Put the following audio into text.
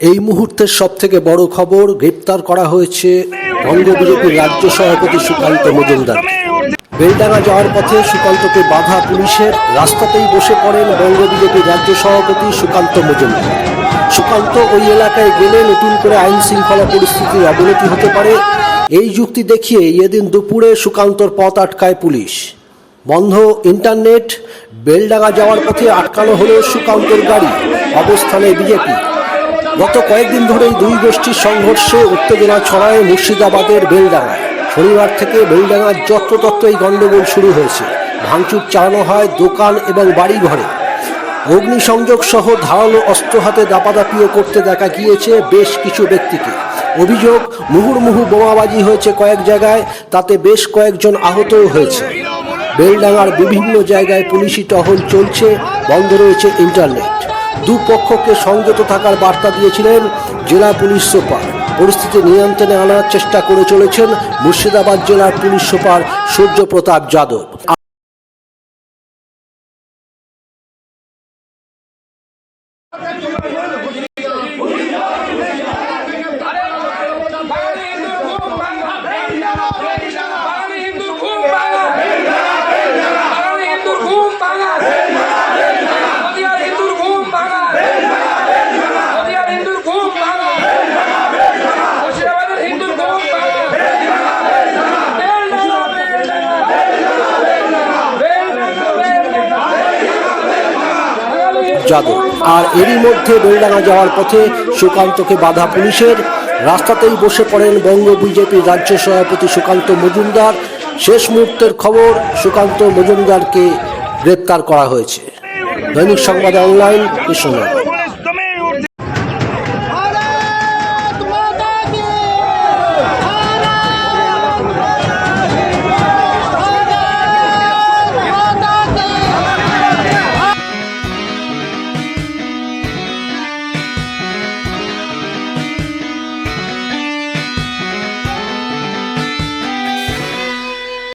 এই মুহূর্তের সব থেকে বড় খবর গ্রেপ্তার করা হয়েছে বঙ্গ বিজেপির রাজ্য সভাপতি সুকান্ত মজুমদার। বেলডাঙ্গা যাওয়ার পথে সুকান্তকে বাধা পুলিশের, রাস্তাতেই বসে পড়েন বঙ্গ বিজেপির রাজ্য সভাপতি সুকান্ত মজুমদার। সুকান্ত ওই এলাকায় গেলে নতুন করে আইন শৃঙ্খলা পরিস্থিতির অবনতি হতে পারে। এই যুক্তি দেখিয়ে এদিন দুপুরে সুকান্তর পথ আটকায় পুলিশ। বন্ধ ইন্টারনেট, বেলডাঙ্গা যাওয়ার পথে আটকানো হলো সুকান্তর গাড়ি। অবস্থানে বিজেপি। গত কয়েকদিন ধরেই দুই গোষ্ঠীর সংঘর্ষে উত্তেজনা ছড়ায় মুর্শিদাবাদের বেলডাঙায় শনিবার থেকে বেলডাঙ্গার যত্রতত্র এই গণ্ডগোল শুরু হয়েছে। ভাঙচুর চালানো হয় দোকান এবং বাড়ি ঘরে অগ্নিসংযোগ সহ ধারালো অস্ত্র হাতে দাপাদাপিও করতে দেখা গিয়েছে বেশ কিছু ব্যক্তিকে। অভিযোগ, মুহুর্মুহু বোমাবাজি হয়েছে কয়েক জায়গায়, তাতে বেশ কয়েকজন আহতও হয়েছে। বেলডাঙার বিভিন্ন জায়গায় পুলিশি টহল চলছে, বন্ধ রয়েছে ইন্টারনেট। দুপক্ষকে সংযত থাকার বার্তা দিয়েছিলেন জেলা পুলিশ সুপার। পরিস্থিতি নিয়ন্ত্রণে আনার চেষ্টা করে চলেছেন মুর্শিদাবাদ জেলার পুলিশ সুপার সূর্য প্রতাপ যাদব। যাদব আর এরই মধ্যে বেলডাঙ্গা যাওয়ার পথে সুকান্তকে বাধা পুলিশের। রাস্তাতেই বসে পড়েন বঙ্গ বিজেপি রাজ্য সভাপতি সুকান্ত মজুমদার। শেষ মুহূর্তের খবর, সুকান্ত মজুমদারকে গ্রেপ্তার করা হয়েছে। দৈনিক সংবাদ অনলাইন, কৃষ্ণনগর।